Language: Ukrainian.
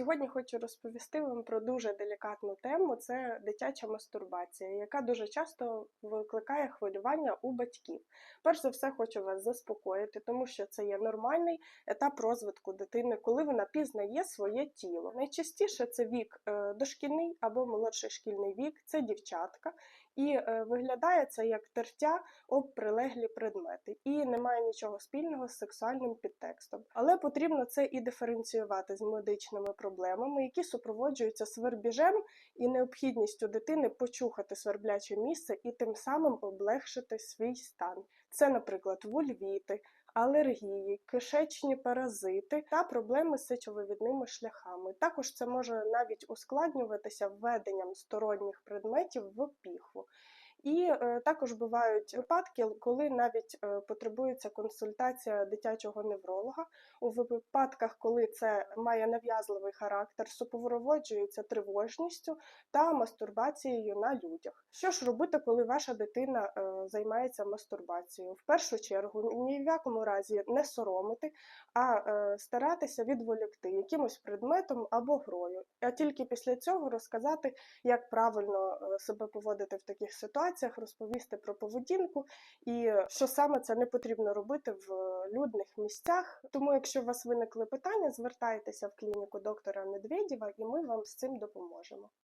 Сьогодні хочу розповісти вам про дуже делікатну тему це дитяча мастурбація, яка дуже часто викликає хвилювання у батьків. Перш за все, хочу вас заспокоїти, тому що це є нормальний етап розвитку дитини, коли вона пізнає своє тіло. Найчастіше це вік е, дошкільний або молодший шкільний вік, це дівчатка, і е, виглядає це як тертя об прилеглі предмети, і немає нічого спільного з сексуальним підтекстом. Але потрібно це і диференціювати з медичними проблемами, які супроводжуються свербіжем і необхідністю дитини почухати свербляче місце і тим самим облегшити свій стан. Це, наприклад, вульвіти, алергії, кишечні паразити та проблеми з сечовивідними шляхами. Також це може навіть ускладнюватися введенням сторонніх предметів в піхву. І е, також бувають випадки, коли навіть е, потребується консультація дитячого невролога. У випадках, коли це має нав'язливий характер, супроводжується тривожністю та мастурбацією на людях. Що ж робити, коли ваша дитина е, займається мастурбацією? В першу чергу ні в якому разі не соромити, а старатися відволікти якимось предметом або грою. А тільки після цього розказати, як правильно себе поводити в таких ситуаціях, розповісти про поведінку і що саме це не потрібно робити в людних місцях. Тому, якщо у вас виникли питання, звертайтеся в клініку доктора Медведєва, і ми вам з цим допоможемо.